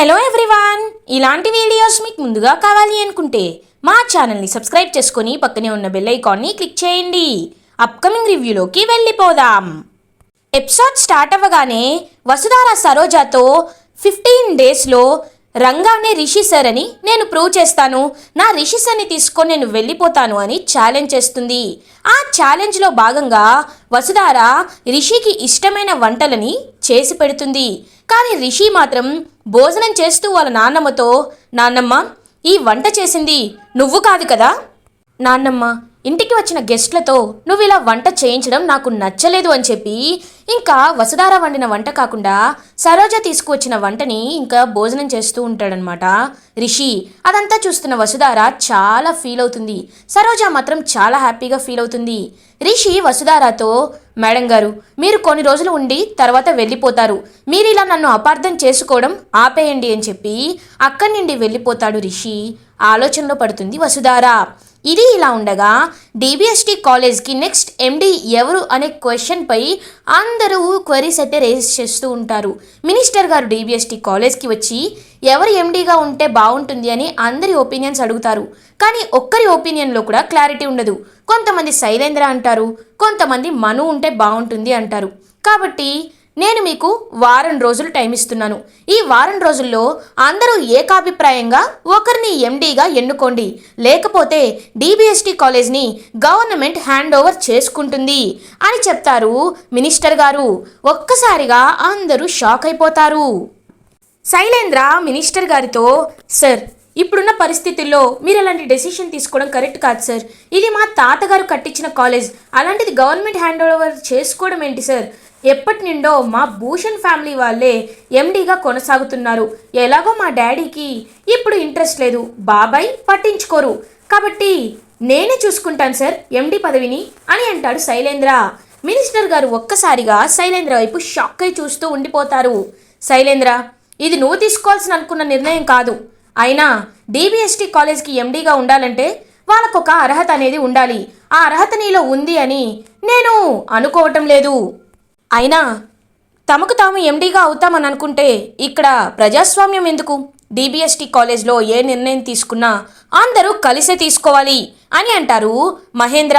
Hello everyone. ఇలాంటి videos మీకు ముందుగా కావాలి అనుకుంటే మా ఛానల్ని సబ్స్క్రైబ్ చేసుకొని పక్కనే ఉన్న బెల్ ఐకాన్ని క్లిక్ చేయండి. అప్కమింగ్ రివ్యూలోకి వెళ్ళిపోదాం. ఎపిసోడ్ స్టార్ట్ అవ్వగానే వసుధార సరోజాతో ఫిఫ్టీన్ డేస్లో రంగానే రిషి సార్ అని నేను ప్రూవ్ చేస్తాను. నా రిషి సార్ని తీసుకొని నేను వెళ్ళిపోతాను అని ఛాలెంజ్ చేస్తుంది. ఆ ఛాలెంజ్లో భాగంగా వసుధార రిషికి ఇష్టమైన వంటలని చేసి పెడుతుంది. కానీ రిషి మాత్రం భోజనం చేస్తూ వాళ్ళ నాన్నమ్మతో నాన్నమ్మ ఈ వంట చేసింది నువ్వు కాదు కదా? నాన్నమ్మ ఇంటికి వచ్చిన గెస్ట్లతో నువ్వు ఇలా వంట చేయించడం నాకు నచ్చలేదు అని చెప్పి ఇంకా వసుధార వండిన వంట కాకుండా సరోజ తీసుకువచ్చిన వంటని ఇంకా భోజనం చేస్తూ ఉంటాడనమాట రిషి అదంతా చూస్తున్న వసుధార చాలా ఫీల్ అవుతుంది. సరోజ మాత్రం చాలా హ్యాపీగా ఫీల్ అవుతుంది. రిషి వసుధారతో మేడం గారు మీరు కొన్ని రోజులు ఉండి తర్వాత వెళ్ళిపోతారు. మీరు ఇలా నన్ను అపార్థం చేసుకోవడం ఆపేయండి అని చెప్పి అక్కడి నుండి వెళ్ళిపోతాడు రిషి. ఆలోచనలో పడుతుంది వసుధార. ఇది ఇలా ఉండగా డిబిఎస్టి కాలేజ్కి నెక్స్ట్ ఎండి ఎవరు అనే క్వశ్చన్పై అందరూ క్వరీస్ అయితే రేస్ చేస్తూ ఉంటారు. మినిస్టర్ గారు డిబిఎస్టి కాలేజ్కి వచ్చి ఎవరు ఎండీగా ఉంటే బాగుంటుంది అని అందరి ఒపీనియన్స్ అడుగుతారు. కానీ ఒక్కరి ఒపీనియన్లో కూడా క్లారిటీ ఉండదు. కొంతమంది శైలేంద్ర అంటారు కొంతమంది మను ఉంటే బాగుంటుంది అంటారు. కాబట్టి నేను మీకు వారం రోజులు టైం ఇస్తున్నాను. ఈ వారం రోజుల్లో అందరూ ఏకాభిప్రాయంగా ఒకరిని ఎండీగా ఎన్నుకోండి. లేకపోతే డిబిఎస్టి కాలేజ్ని గవర్నమెంట్ హ్యాండ్ ఓవర్ చేసుకుంటుంది అని చెప్తారు మినిస్టర్ గారు. ఒక్కసారిగా అందరూ షాక్ అయిపోతారు. శైలేంద్ర మినిస్టర్ గారితో సార్ ఇప్పుడున్న పరిస్థితుల్లో మీరు అలాంటి డెసిషన్ తీసుకోవడం కరెక్ట్ కాదు సార్. ఇది మా తాతగారు కట్టించిన కాలేజ్. అలాంటిది గవర్నమెంట్ హ్యాండ్ ఓవర్ చేసుకోవడం ఏంటి సార్? ఎప్పటి నుండో మా భూషణ్ ఫ్యామిలీ వాళ్ళే ఎండీగా కొనసాగుతున్నారు. ఎలాగో మా డాడీకి ఇప్పుడు ఇంట్రెస్ట్ లేదు. బాబాయ్ పట్టించుకోరు. కాబట్టి నేనే చూసుకుంటాను సార్ ఎండీ పదవిని అని అంటాడు శైలేంద్ర. మినిస్టర్ గారు ఒక్కసారిగా శైలేంద్ర వైపు షాక్ అయి చూస్తూ ఉండిపోతారు. శైలేంద్ర ఇది నువ్వు తీసుకోవాల్సిన అనుకున్న నిర్ణయం కాదు. అయినా డీబీఎస్టీ కాలేజ్కి ఎండీగా ఉండాలంటే వాళ్ళకొక అర్హత అనేది ఉండాలి. ఆ అర్హత నీలో ఉంది అని నేను అనుకోవటం లేదు. అయినా తమకు తాము ఎండీగా అవుతామని అనుకుంటే ఇక్కడ ప్రజాస్వామ్యం ఎందుకు? డీబీఎస్టీ కాలేజ్లో ఏ నిర్ణయం తీసుకున్నా అందరూ కలిసే తీసుకోవాలి అని అంటారు మహేంద్ర.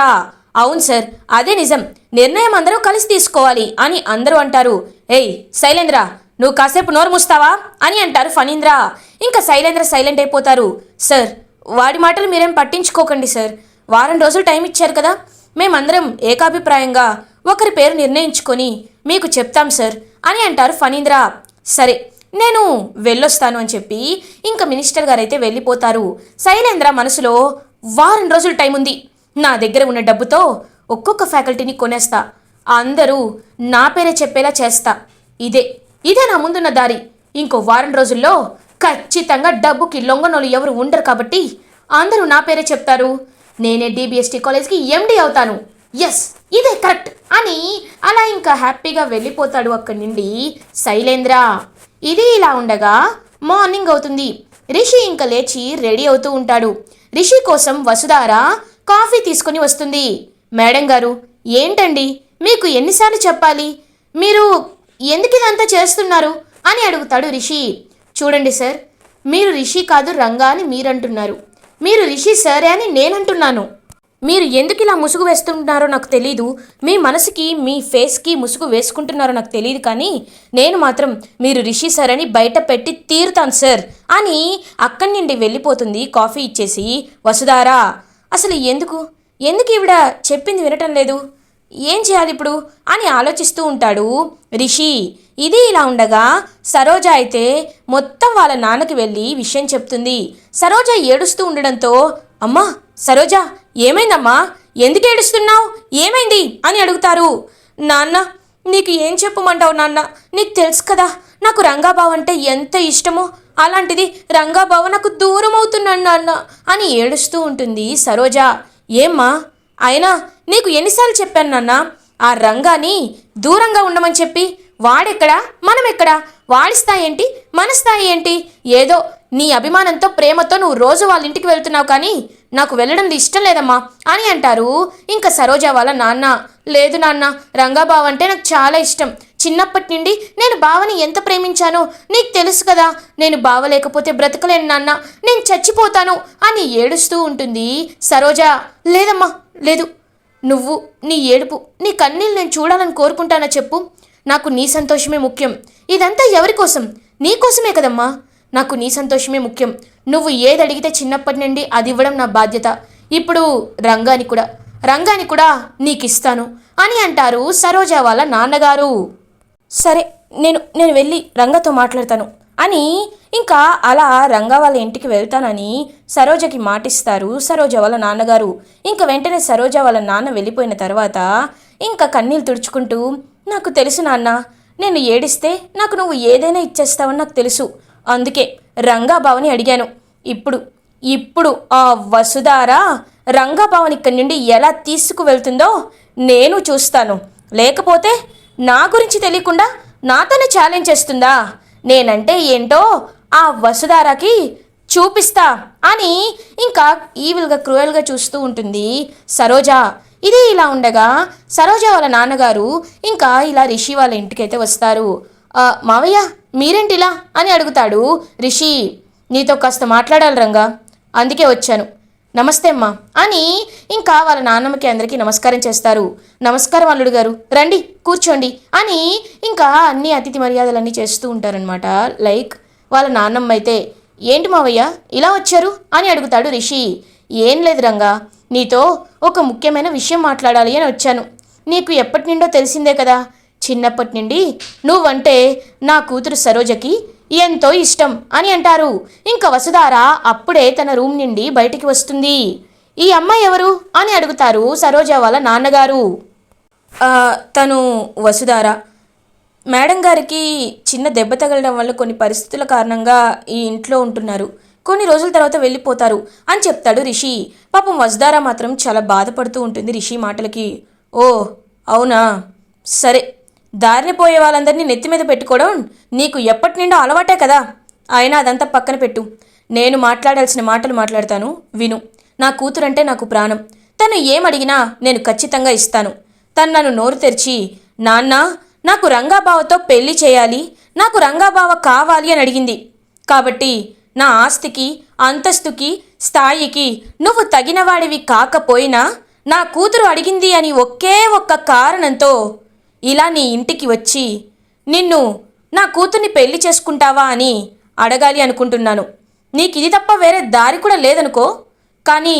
అవును సార్ అదే నిజం. నిర్ణయం అందరూ కలిసి తీసుకోవాలి అని అందరూ అంటారు. ఏయ్ శైలేంద్ర నువ్వు కాసేపు నోరు మూస్తావా? అని అంటారు ఫణీంద్ర. ఇంకా శైలేంద్ర సైలెంట్ అయిపోతారు. సార్ వాడి మాటలు మీరేం పట్టించుకోకండి సార్. వారం రోజులు టైం ఇచ్చారు కదా. మేమందరం ఏకాభిప్రాయంగా ఒకరి పేరు నిర్ణయించుకొని మీకు చెప్తాం సార్ అని అంటారు ఫణీంద్ర. సరే నేను వెళ్ళొస్తాను అని చెప్పి ఇంకా మినిస్టర్ గారు అయితే వెళ్ళిపోతారు. శైలేంద్ర మనసులో వారం రోజులు టైం ఉంది. నా దగ్గర ఉన్న డబ్బుతో ఒక్కొక్క ఫ్యాకల్టీని కొనేస్తా. అందరూ నా పేరే చెప్పేలా చేస్తా. ఇదే. ఇదే నా ముందున్న దారి. ఇంకో వారం రోజుల్లో ఖచ్చితంగా డబ్బుకి లొంగనోళ్ళు ఎవరు ఉండరు కాబట్టి అందరూ నా పేరే చెప్తారు. నేనే డిబిఎస్టీ కాలేజ్కి ఎండి అవుతాను. ఎస్ ఇదే కరెక్ట్. అని అలా ఇంకా హ్యాపీగా వెళ్ళిపోతాడు అక్కడి నుండి శైలేంద్ర. ఇది ఇలా ఉండగా మార్నింగ్ అవుతుంది. రిషి ఇంకా లేచి రెడీ అవుతూ ఉంటాడు. రిషి కోసం వసుధార కాఫీ తీసుకొని వస్తుంది. మేడం గారు ఏంటండి? మీకు ఎన్నిసార్లు చెప్పాలి? మీరు ఎందుకు ఇదంతా చేస్తున్నారు అని అడుగుతాడు రిషి. చూడండి సార్ మీరు రిషి కాదు రంగా అని మీరంటున్నారు. మీరు రిషి సరే అని నేనంటున్నాను. మీరు ఎందుకు ఇలా ముసుగు వేస్తుంటున్నారో నాకు తెలీదు. మీ మనసుకి మీ ఫేస్కి ముసుగు వేసుకుంటున్నారో నాకు తెలియదు కానీ నేను మాత్రం మీరు రిషి సార్ అని బయట పెట్టి తీరుతాను సార్ అని అక్కడి నుండి వెళ్ళిపోతుంది కాఫీ ఇచ్చేసి. వసుధారా అసలు ఎందుకు? ఎందుకు ఈవిడ చెప్పింది వినటం లేదు? ఏం చేయాలి ఇప్పుడు? అని ఆలోచిస్తూ ఉంటాడు రిషి. ఇది ఇలా ఉండగా సరోజ అయితే మొత్తం వాళ్ళ నాన్నకి వెళ్ళి విషయం చెప్తుంది. సరోజ ఏడుస్తూ ఉండడంతో అమ్మా సరోజ ఏమైందమ్మా? ఎందుకు ఏడుస్తున్నావు? ఏమైంది? అని అడుగుతారు. నాన్న నీకు ఏం చెప్పమంటావు నాన్న? నీకు తెలుసు కదా నాకు రంగాబావ అంటే ఎంత ఇష్టమో అలాంటిది రంగాబావ నాకు దూరం అవుతున్నాడు నాన్న అని ఏడుస్తూ ఉంటుంది సరోజ. ఏమ్మా అయినా నీకు ఎన్నిసార్లు చెప్పాను నాన్న ఆ రంగాని దూరంగా ఉండమని చెప్పి వాడెక్కడా మనం వాడి స్థాయి ఏంటి మన స్థాయి ఏంటి ఏదో నీ అభిమానంతో ప్రేమతో నువ్వు రోజు వాళ్ళ ఇంటికి వెళ్తున్నావు కానీ నాకు వెళ్ళడం ఇష్టం లేదమ్మా అని అంటారు. ఇంకా సరోజ వాళ్ళ నాన్న లేదు నాన్న రంగాబావ అంటే నాకు చాలా ఇష్టం. చిన్నప్పటి నుండి నేను బావని ఎంత ప్రేమించానో నీకు తెలుసు కదా. నేను బావ లేకపోతే బ్రతకలేను నాన్న. నేను చచ్చిపోతాను అని ఏడుస్తూ ఉంటుంది సరోజ. లేదమ్మా లేదు. నువ్వు నీ ఏడుపు నీ కన్నీళ్ళు నేను చూడాలని కోరుకుంటానా చెప్పు. నాకు నీ సంతోషమే ముఖ్యం. ఇదంతా ఎవరి కోసం? నీ కోసమే కదమ్మా. నాకు నీ సంతోషమే ముఖ్యం. నువ్వు ఏది అడిగితే చిన్నప్పటి నుండి అది ఇవ్వడం నా బాధ్యత. ఇప్పుడు రంగాని కూడా రంగాని కూడా నీకు ఇస్తాను అని అంటారు సరోజా వాళ్ళ నాన్నగారు. సరే నేను నేను వెళ్ళి రంగతో మాట్లాడతాను. అని ఇంకా అలా రంగా వాళ్ళ ఇంటికి వెళ్తానని సరోజకి మాటిస్తారు. సరోజ వాళ్ళ నాన్నగారు. ఇంకా వెంటనే సరోజ వాళ్ళ నాన్న వెళ్ళిపోయిన తర్వాత ఇంకా కన్నీళ్ళు తుడుచుకుంటూ నాకు తెలుసు నాన్న నేను ఏడిస్తే నాకు నువ్వు ఏదైనా ఇచ్చేస్తావని నాకు తెలుసు. అందుకే రంగాబావని అడిగాను. ఇప్పుడు ఇప్పుడు ఆ వసుధార రంగాబావని ఇక్కడి నుండి ఎలా తీసుకువెళ్తుందో నేను చూస్తాను. లేకపోతే నా గురించి తెలియకుండా నాతోనే ఛాలెంజ్ చేస్తుందా? నేనంటే ఏంటో ఆ వసుధారాకి చూపిస్తా అని ఇంకా ఈవిల్గా క్రూయల్గా చూస్తూ ఉంటుంది సరోజ. ఇది ఇలా ఉండగా సరోజ వాళ్ళ నాన్నగారు ఇంకా ఇలా రిషి వాళ్ళ ఇంటికైతే వస్తారు. మావయ్య మీరేంటి ఇలా అని అడుగుతాడు రిషి. నీతో కాస్త మాట్లాడాలి రంగా. అందుకే వచ్చాను. నమస్తే అమ్మా. అని ఇంకా వాళ్ళ నాన్నమ్మకి అందరికీ నమస్కారం చేస్తారు. నమస్కారం అల్లుడు గారు. రండి కూర్చోండి అని ఇంకా అన్ని అతిథి మర్యాదలన్నీ చేస్తూ ఉంటారనమాట లైక్ వాళ్ళ నాన్నమ్మ అయితే ఏంటి మావయ్య ఇలా వచ్చారు? అని అడుగుతాడు రిషి. ఏం లేదు రంగా నీతో ఒక ముఖ్యమైన విషయం మాట్లాడాలి అని వచ్చాను. నీకు ఎప్పటి నుండో తెలిసిందే కదా. చిన్నప్పటి నుండి నువ్వంటే నా కూతురు సరోజకి ఎంతో ఇష్టం అని అంటారు. ఇంకా వసుధార అప్పుడే తన రూమ్ నుండి బయటికి వస్తుంది. ఈ అమ్మాయి ఎవరు అని అడుగుతారు సరోజ వాళ్ళ నాన్నగారు. తను వసుధార. మేడం గారికి చిన్న దెబ్బ తగలడం వల్ల కొన్ని పరిస్థితుల కారణంగా ఈ ఇంట్లో ఉంటున్నారు. కొన్ని రోజుల తర్వాత వెళ్ళిపోతారు అని చెప్తాడు రిషి. పాపం వసుధార మాత్రం చాలా బాధపడుతూ ఉంటుంది రిషి మాటలకి. ఓ అవునా? సరే. దారిన పోయే వాళ్ళందరినీ నెత్తి మీద పెట్టుకోవడం నీకు ఎప్పటి నిండో అలవాటే కదా. అయినా అదంతా పక్కన పెట్టు. నేను మాట్లాడాల్సిన మాటలు మాట్లాడతాను విను. నా కూతురంటే నాకు ప్రాణం. తను ఏమడిగినా నేను ఖచ్చితంగా ఇస్తాను. తను నన్ను నోరు తెరిచి నాన్న నాకు రంగాబావతో పెళ్ళి చేయాలి నాకు రంగాబావ కావాలి అని అడిగింది. కాబట్టి నా ఆస్తికి అంతస్తుకి స్థాయికి నువ్వు తగినవాడివి కాకపోయినా నా కూతురు అడిగింది అని ఒకే ఒక్క కారణంతో ఇలా నీ ఇంటికి వచ్చి నిన్ను నా కూతుర్ని పెళ్ళి చేసుకుంటావా అని అడగాలి అనుకుంటున్నాను. నీకు ఇది తప్ప వేరే దారి కూడా లేదనుకో కానీ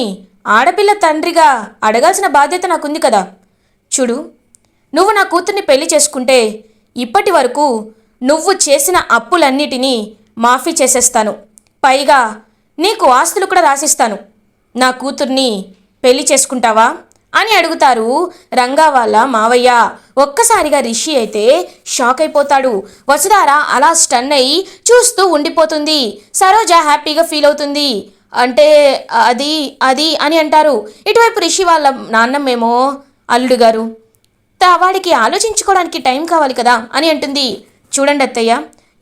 ఆడపిల్ల తండ్రిగా అడగాల్సిన బాధ్యత నాకుంది కదా. చూడు నువ్వు నా కూతుర్ని పెళ్ళి చేసుకుంటే ఇప్పటి వరకు నువ్వు చేసిన అప్పులన్నిటినీ మాఫీ చేసేస్తాను. పైగా నీకు ఆస్తులు కూడా రాసిస్తాను. నా కూతుర్ని పెళ్ళి చేసుకుంటావా? అని అడుగుతారు రంగా వాళ్ళ మావయ్య. ఒక్కసారిగా రిషి అయితే షాక్ అయిపోతాడు. వసుధార అలా స్టన్ అయి చూస్తూ ఉండిపోతుంది. సరోజ హ్యాపీగా ఫీల్ అవుతుంది. అంటే అది అది అని అంటారు. ఇటువైపు రిషి వాళ్ళ నాన్నమ్మేమో అల్లుడు గారు వాడికి ఆలోచించుకోవడానికి టైం కావాలి కదా అని అంటుంది. చూడండి అత్తయ్య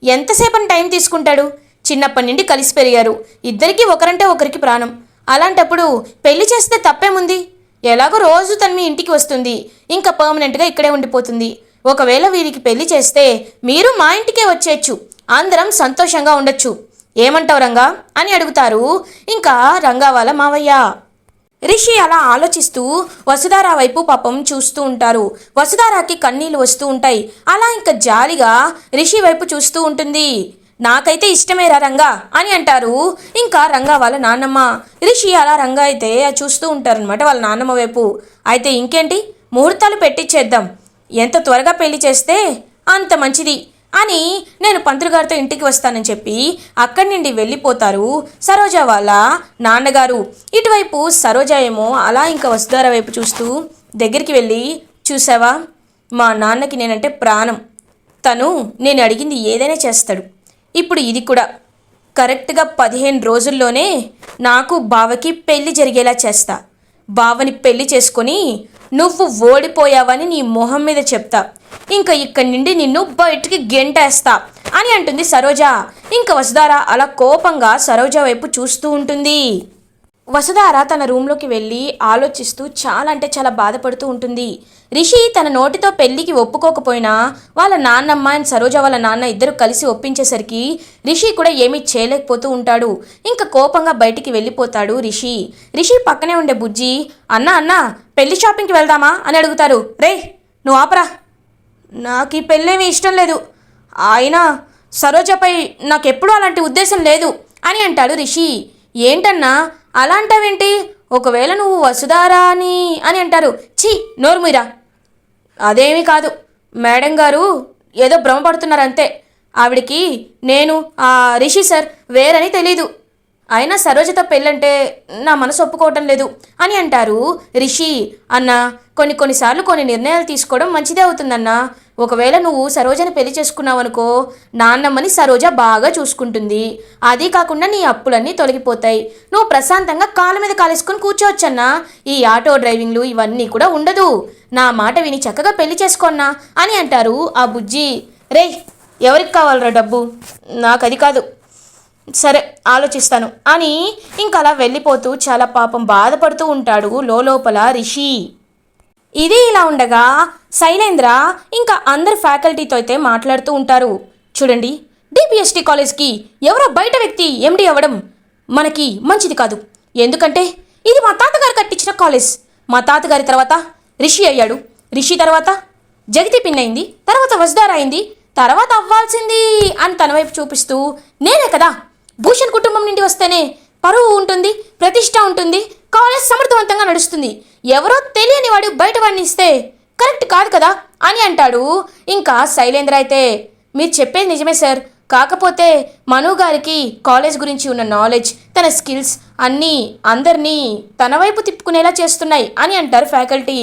ఎంతసేపని టైం తీసుకుంటాడు? చిన్నప్పటి నుండి కలిసి పెరిగారు. ఇద్దరికీ ఒకరంటే ఒకరికి ప్రాణం. అలాంటప్పుడు పెళ్ళి చేస్తే తప్పేముంది? ఎలాగో రోజు తను మీ ఇంటికి వస్తుంది. ఇంకా పర్మనెంట్గా ఇక్కడే ఉండిపోతుంది. ఒకవేళ వీరికి పెళ్ళి చేస్తే మీరు మా ఇంటికే వచ్చేయచ్చు అందరం సంతోషంగా ఉండొచ్చు. ఏమంటావు రంగా? అని అడుగుతారు. ఇంకా రంగా వాళ్ళ మావయ్య. రిషి అలా ఆలోచిస్తూ వసుధారా వైపు పాపం చూస్తూ ఉంటారు. వసుధారాకి కన్నీళ్ళు వస్తూ ఉంటాయి. అలా ఇంకా జాలిగా రిషి వైపు చూస్తూ ఉంటుంది. నాకైతే ఇష్టమేరా రంగా అని అంటారు. ఇంకా రంగా వాళ్ళ నాన్నమ్మ. రిషి అలా రంగా అయితే చూస్తూ ఉంటారనమాట వాళ్ళ నాన్నమ్మ వైపు. అయితే ఇంకేంటి? ముహూర్తాలు పెట్టించేద్దాం ఎంత త్వరగా పెళ్ళి చేస్తే అంత మంచిది అని నేను పంతులు గారితో ఇంటికి వస్తానని చెప్పి అక్కడి నుండి వెళ్ళిపోతారు సరోజ వాళ్ళ నాన్నగారు. ఇటువైపు సరోజ ఏమో అలా ఇంకా వసుధార వైపు చూస్తూ దగ్గరికి వెళ్ళి చూసావా? మా నాన్నకి నేనంటే ప్రాణం. తను నేను అడిగింది ఏదైనా చేస్తాడు. ఇప్పుడు ఇది కూడా. కరెక్ట్గా పదిహేను రోజుల్లోనే నాకు బావకి పెళ్ళి జరిగేలా చేస్తా. బావని పెళ్ళి చేసుకొని నువ్వు ఓడిపోయావని నీ మొహం మీద చెప్తా. ఇంకా ఇక్కడి నుండి నిన్ను బయటికి గెంటేస్తా అని అంటుంది సరోజ. ఇంకా వసుధార అలా కోపంగా సరోజ వైపు చూస్తూ ఉంటుంది. వసుధార తన రూమ్లోకి వెళ్ళి ఆలోచిస్తూ చాలా అంటే చాలా బాధపడుతూ ఉంటుంది. రిషి తన నోటితో పెళ్ళికి ఒప్పుకోకపోయినా వాళ్ళ నాన్నమ్మ అండ్ సరోజ వాళ్ళ నాన్న ఇద్దరు కలిసి ఒప్పించేసరికి రిషి కూడా ఏమీ చేయలేకపోతూ ఉంటాడు. ఇంకా కోపంగా బయటికి వెళ్ళిపోతాడు రిషి. రిషి పక్కనే ఉండే బుజ్జి అన్నా అన్నా పెళ్ళి షాపింగ్కి వెళ్దామా? అని అడుగుతారు. రే నువ్వు ఆపరా. నాకు ఈ పెళ్ళేమీ ఇష్టం లేదు. అయినా సరోజపై నాకెప్పుడూ అలాంటి ఉద్దేశం లేదు అని అంటాడు రిషి. ఏంటన్నా అలాంటవేంటి? ఒకవేళ నువ్వు వసుధారా అని అని అంటారు. ఛీ నోరుమీరా అదేమీ కాదు. మేడం గారు ఏదో భ్రమపడుతున్నారు అంతే ఆవిడికి నేను ఆ రిషి సార్ వేరని తెలీదు. అయినా సరోజతో పెళ్ళంటే నా మనసు ఒప్పుకోవటం లేదు అని అంటారు. రిషి అన్న కొన్ని కొన్నిసార్లు కొన్ని నిర్ణయాలు తీసుకోవడం మంచిదే అవుతుందన్నా. ఒకవేళ నువ్వు సరోజని పెళ్ళి చేసుకున్నావు అనుకో నాన్నమ్మని సరోజ బాగా చూసుకుంటుంది. అది కాకుండా నీ అప్పులన్నీ తొలగిపోతాయి. నువ్వు ప్రశాంతంగా కాళ్ళ మీద కాలేసుకుని కూర్చోవచ్చన్నా. ఈ ఆటో డ్రైవింగ్లు ఇవన్నీ కూడా ఉండదు. నా మాట విని చక్కగా పెళ్ళి చేసుకోన్నా అని అంటారు ఆ బుజ్జి. రే ఎవరికి కావాలరా డబ్బు? నాకు అది కాదు. సరే ఆలోచిస్తాను. అని ఇంకా అలా వెళ్ళిపోతూ చాలా పాపం బాధపడుతూ ఉంటాడు లోపల రిషి. ఇది ఇలా ఉండగా శైలేంద్ర ఇంకా అందరు ఫ్యాకల్టీతో అయితే మాట్లాడుతూ ఉంటారు. చూడండి డిపిఎస్టీ కాలేజ్కి ఎవరో బయట వ్యక్తి ఎండి అవ్వడం మనకి మంచిది కాదు. ఎందుకంటే ఇది మా తాతగారు కట్టించిన కాలేజ్. మా తాతగారి తర్వాత రిషి అయ్యాడు. రిషి తర్వాత జగతి పిన్ అయింది. తర్వాత వజ్దార్ అయింది. తర్వాత అవ్వాల్సింది అని తన వైపు చూపిస్తూ నేనే కదా భూషణ్ కుటుంబం నుండి వస్తేనే పరువు ఉంటుంది ప్రతిష్ట ఉంటుంది కాలేజ్ సమర్థవంతంగా నడుస్తుంది. ఎవరో తెలియని వాడు బయట వాడిని ఇస్తే కరెక్ట్ కాదు కదా అని అంటాడు. ఇంకా శైలేంద్ర అయితే మీరు చెప్పేది నిజమే సార్. కాకపోతే మను గారికి కాలేజ్ గురించి ఉన్న నాలెడ్జ్ తన స్కిల్స్ అన్నీ అందరినీ తన వైపు తిప్పుకునేలా చేస్తున్నాయి అని అంటారు ఫ్యాకల్టీ.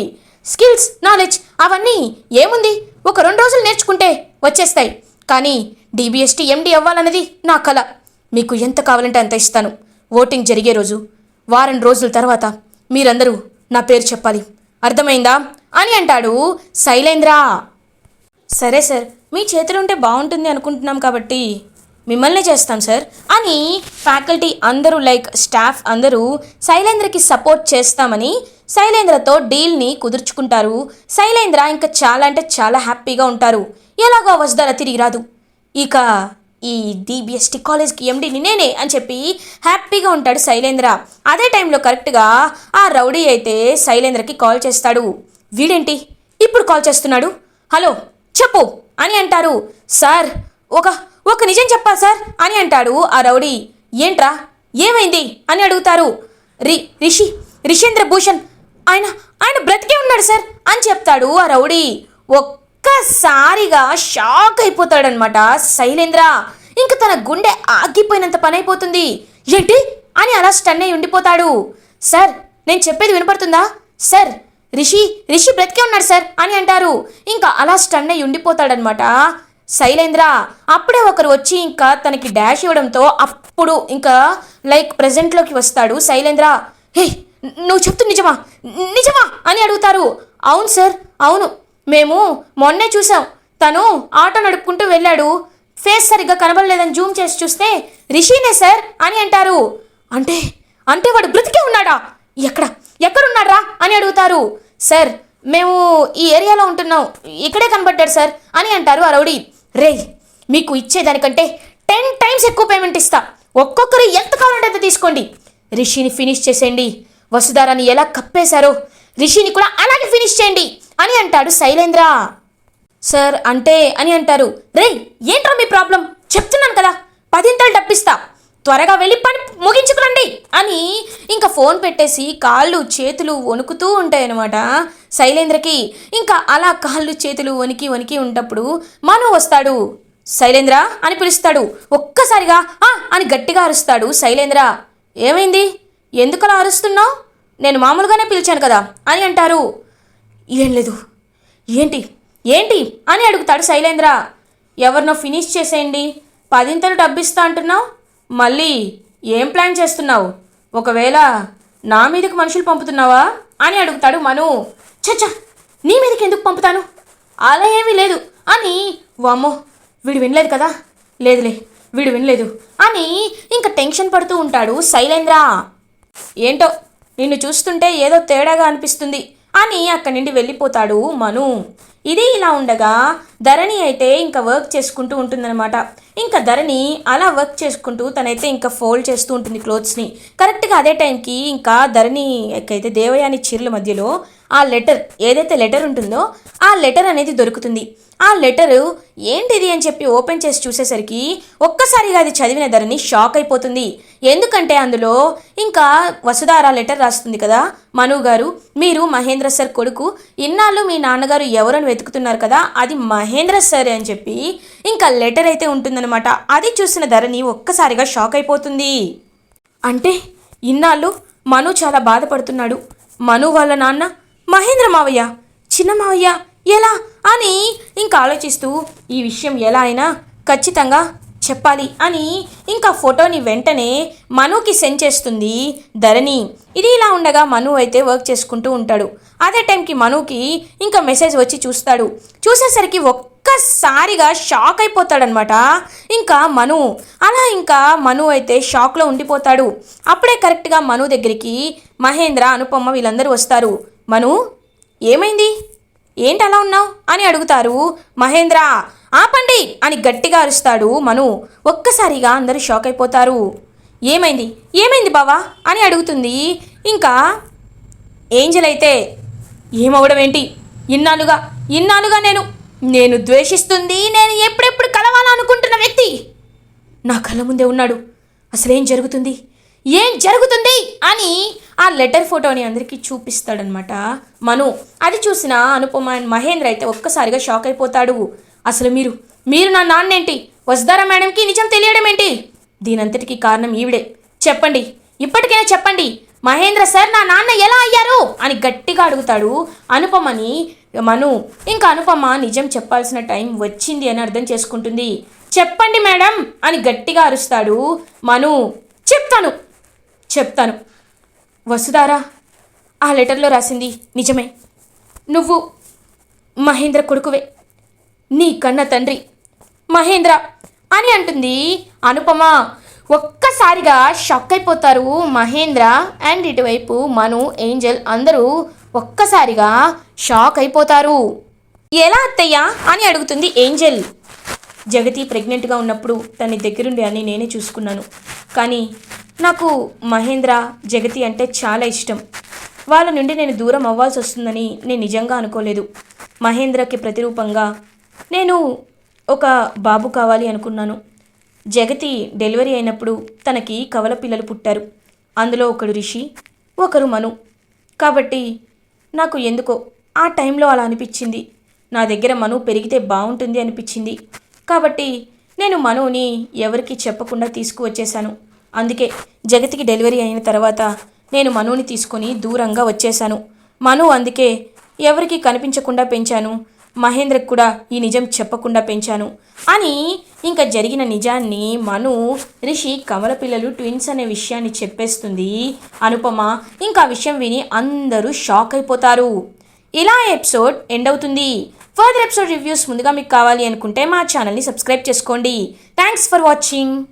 స్కిల్స్ నాలెడ్జ్ అవన్నీ ఏముంది? ఒక రెండు రోజులు నేర్చుకుంటే వచ్చేస్తాయి. కానీ డీబీఎస్టీ ఎండి అవ్వాలన్నది నా కళ మీకు ఎంత కావాలంటే అంత ఇస్తాను. ఓటింగ్ జరిగే రోజు వారం రోజుల తర్వాత మీరందరూ నా పేరు చెప్పాలి. అర్థమైందా? అని అంటాడు శైలేంద్ర. సరే సార్ మీ చేతిలో ఉంటే బాగుంటుంది అనుకుంటున్నాం కాబట్టి మిమ్మల్ని చేస్తాం సార్ అని ఫ్యాకల్టీ అందరూ లైక్ స్టాఫ్ అందరూ శైలేంద్రకి సపోర్ట్ చేస్తామని శైలేంద్రతో డీల్ని కుదుర్చుకుంటారు. శైలేంద్ర ఇంకా చాలా అంటే చాలా హ్యాపీగా ఉంటారు. ఎలాగో వజ్దాల తిరిగి రాదు. ఇక ఈ డిబిఎస్టీ కాలేజ్కి ఎండిని నేనే అని చెప్పి హ్యాపీగా ఉంటాడు శైలేంద్ర. అదే టైంలో కరెక్ట్గా ఆ రౌడీ అయితే శైలేంద్రకి కాల్ చేస్తాడు. వీడేంటి? ఇప్పుడు కాల్ చేస్తున్నాడు? హలో చెప్పు అని అంటారు. సార్ ఒక ఒక నిజం చెప్పాలి సార్ అని అంటాడు ఆ రౌడీ. ఏంట్రా? ఏమైంది? అని అడుగుతారు. రి రిషి రిషేంద్ర భూషణ్ ఆయన ఆయన బ్రతికే ఉన్నాడు సార్ అని చెప్తాడు ఆ రౌడీ. ఒక్కసారిగా షాక్ అయిపోతాడనమాట శైలేంద్ర ఇంక తన గుండె ఆగిపోయినంత పని అయిపోతుంది ఏంటి? అని అలా స్టన్ అయి ఉండిపోతాడు. సార్ నేను చెప్పేది వినపడుతుందా? సార్ రిషి రిషి బ్రతికే ఉన్నాడు సార్ అని అంటారు. ఇంకా అలా స్టన్ అయి ఉండిపోతాడనమాట శైలేంద్ర. అప్పుడే ఒకరు వచ్చి ఇంకా తనకి డాష్ ఇవ్వడంతో అప్పుడు ఇంకా లైక్ ప్రజెంట్లోకి వస్తాడు శైలేంద్ర. హే నువ్వు చెప్తు నిజమా? నిజమా? అని అడుగుతారు. అవును సార్ అవును. మేము మొన్నే చూసాం తను ఆటో నడుపుకుంటూ వెళ్ళాడు. ఫేస్ సరిగ్గా కనబడలేదని జూమ్ చేసి చూస్తే రిషినే సార్ అని అంటారు. అంటే అంటే వాడు బ్రతికే ఉన్నాడా? ఎక్కడ? ఎక్కడున్నాడ్రా? అని అడుగుతారు. సార్ మేము ఈ ఏరియాలో ఉంటున్నాం. ఇక్కడే కనబడ్డాడు సార్ అని అంటారు ఆ రౌడీ. రేయ్ మీకు ఇచ్చేదానికంటే టెన్ టైమ్స్ ఎక్కువ పేమెంట్ ఇస్తా. ఒక్కొక్కరు ఎంత కావాలంటే అంత తీసుకోండి. రిషిని ఫినిష్ చేసేయండి. వసుధారాని ఎలా కప్పేశారో రిషిని కూడా అలాగే ఫినిష్ చేయండి. అని అంటాడు శైలేంద్ర. సార్ అంటే అని అంటారు. రే ఏంట్రా మీ ప్రాబ్లం? చెప్తున్నాను కదా పదింతలు డబ్బిస్తా. త్వరగా వెళ్ళి పని ముగించుకురండి అని ఇంకా ఫోన్ పెట్టేసి కాళ్ళు చేతులు వణుకుతూ ఉంటాయన్నమాట శైలేంద్రకి. ఇంకా అలా కాళ్ళు చేతులు వణికి వణికి ఉన్నప్పుడు మను వస్తాడు. శైలేంద్ర అని పిలుస్తాడు. ఒక్కసారిగా ఆ అని గట్టిగా అరుస్తాడు శైలేంద్ర. ఏమైంది? ఎందుకలా అరుస్తున్నావు? నేను మామూలుగానే పిలిచాను కదా అని అంటారు. ఏం లేదు. ఏంటి? ఏంటి? అని అడుగుతాడు శైలేంద్ర. ఎవరినో ఫినిష్ చేసేయండి. పదింతలు డబ్బిస్తా అంటున్నావు? మళ్ళీ ఏం ప్లాన్ చేస్తున్నావు? ఒకవేళ నా మీదకి మనుషులు పంపుతున్నావా? అని అడుగుతాడు మను. చచ్చా నీ మీదకి ఎందుకు పంపుతాను? అలా ఏమీ లేదు. అని వామ్మో వీడు వినలేదు కదా? లేదులే వీడు వినలేదు. అని ఇంకా టెన్షన్ పడుతూ ఉంటాడు శైలేంద్ర. ఏంటో నిన్ను చూస్తుంటే ఏదో తేడాగా అనిపిస్తుంది. అని అక్కడి నుండి వెళ్ళిపోతాడు మను. ఇది ఇలా ఉండగా ధరణి అయితే ఇంకా వర్క్ చేసుకుంటూ ఉంటుందన్నమాట. ఇంకా ధరణి అలా వర్క్ చేసుకుంటూ తనైతే ఇంకా ఫోల్డ్ చేస్తూ ఉంటుంది క్లోత్స్ని కరెక్ట్గా అదే టైంకి ఇంకా ధరణి అయితే దేవయాని చీరల మధ్యలో ఆ లెటర్ ఏదైతే లెటర్ ఉంటుందో ఆ లెటర్ అనేది దొరుకుతుంది. ఆ లెటరు ఏంటిది అని చెప్పి ఓపెన్ చేసి చూసేసరికి ఒక్కసారిగా అది చదివిన ధరని షాక్ అయిపోతుంది. ఎందుకంటే అందులో ఇంకా వసుధార లెటర్ రాస్తుంది కదా మను గారు మీరు మహేంద్ర సార్ కొడుకు ఇన్నాళ్ళు మీ నాన్నగారు ఎవరని వెతుకుతున్నారు కదా అది మహేంద్ర సార్ అని చెప్పి ఇంకా లెటర్ అయితే ఉంటుందన్నమాట. అది చూసిన ధరని ఒక్కసారిగా షాక్ అయిపోతుంది. అంటే ఇన్నాళ్ళు మను చాలా బాధపడుతున్నాడు. మను వాళ్ళ నాన్న మహేంద్ర మావయ్య. చిన్న మావయ్య ఎలా? అని ఇంకా ఆలోచిస్తూ ఈ విషయం ఎలా అయినా ఖచ్చితంగా చెప్పాలి అని ఇంకా ఫోటోని వెంటనే మనుకి సెండ్ చేస్తుంది ధరణి. ఇది ఇలా ఉండగా మను అయితే వర్క్ చేసుకుంటూ ఉంటాడు. అదే టైంకి మనుకి ఇంకా మెసేజ్ వచ్చి చూస్తాడు. చూసేసరికి ఒక్కసారిగా షాక్ అయిపోతాడనమాట ఇంకా మను అలా ఇంకా మను అయితే షాక్లో ఉండిపోతాడు. అప్పుడే కరెక్ట్గా మను దగ్గరికి మహేంద్ర అనుపమ వీళ్ళందరూ వస్తారు. మను ఏమైంది? ఏంటి అలా ఉన్నావు? అని అడుగుతారు మహేంద్ర. ఆపండి! అని గట్టిగా అరుస్తాడు మను. ఒక్కసారిగా అందరూ షాక్ అయిపోతారు. ఏమైంది? ఏమైంది బావా? అని అడుగుతుంది. ఇంకా ఏంజల్ అయితే? ఏమవడం ఏంటి? ఇన్నాళ్ళుగా ఇన్నాళ్ళుగా నేను నేను ద్వేషిస్తుంది నేను ఎప్పుడెప్పుడు కలవాలనుకుంటున్న వ్యక్తి! నా కళ్ళ ముందే ఉన్నాడు. అసలేం జరుగుతుంది? ఏం జరుగుతుంది అని ఆ లెటర్ ఫోటోని అందరికీ చూపిస్తాడనమాట. మను అది చూసిన అనుపమ మహేంద్ర అయితే ఒక్కసారిగా షాక్ అయిపోతాడు. అసలు మీరు మీరు నా నాన్నేంటి? వసుధారా మేడంకి నిజం తెలియడం ఏంటి దీనంతటికీ కారణం ఈవిడే. చెప్పండి ఇప్పటికైనా చెప్పండి. మహేంద్ర సార్ నా నాన్న ఎలా అయ్యారు? అని గట్టిగా అడుగుతాడు అనుపమని మను. ఇంకా అనుపమ నిజం చెప్పాల్సిన టైం వచ్చింది అని అర్థం చేసుకుంటుంది. చెప్పండి మేడం అని గట్టిగా అరుస్తాడు మను. చెప్తాను. చెప్తాను. వసుధారా ఆ లెటర్లో రాసింది నిజమే. నువ్వు మహేంద్ర కొడుకువే. నీ కన్న తండ్రి మహేంద్ర అని అంటుంది అనుపమ. ఒక్కసారిగా షాక్ అయిపోతారు మహేంద్ర అండ్ ఇటువైపు మను ఏంజల్ అందరూ ఒక్కసారిగా షాక్ అయిపోతారు. ఎలా అత్తయ్యా అని అడుగుతుంది ఏంజల్. జగతి ప్రెగ్నెంట్గా ఉన్నప్పుడు తన దగ్గరుండి అని నేనే చూసుకున్నాను. కానీ నాకు మహేంద్ర జగతి అంటే చాలా ఇష్టం. వాళ్ళ నుండి నేను దూరం అవ్వాల్సి వస్తుందని నేను నిజంగా అనుకోలేదు. మహేంద్రకి ప్రతిరూపంగా నేను ఒక బాబు కావాలి అనుకున్నాను. జగతి డెలివరీ అయినప్పుడు తనకి కవల పిల్లలు పుట్టారు. అందులో ఒకడు రిషి ఒకరు మను. కాబట్టి నాకు ఎందుకో ఆ టైంలో అలా అనిపించింది. నా దగ్గర మను పెరిగితే బాగుంటుంది అనిపించింది. కాబట్టి నేను మనుని ఎవరికి చెప్పకుండా తీసుకువచ్చేశాను. అందుకే జగతికి డెలివరీ అయిన తర్వాత నేను మనుని తీసుకొని దూరంగా వచ్చేశాను. మను అందుకే ఎవరికి కనిపించకుండా పెంచాను. మహేంద్రకు కూడా ఈ నిజం చెప్పకుండా పెంచాను. అని ఇంకా జరిగిన నిజాన్ని మను రిషి కమల పిల్లలు ట్విన్స్ అనే విషయాన్ని చెప్పేస్తుంది. అనుపమ ఇంకా విషయం విని అందరూ షాక్ అయిపోతారు. ఇలా ఎపిసోడ్ ఎండ్ అవుతుంది. ఫర్దర్ ఎపిసోడ్ రివ్యూస్ ముందుగా మీకు కావాలి అనుకుంటే మా ఛానల్ని సబ్స్క్రైబ్ చేసుకోండి. Thanks for watching.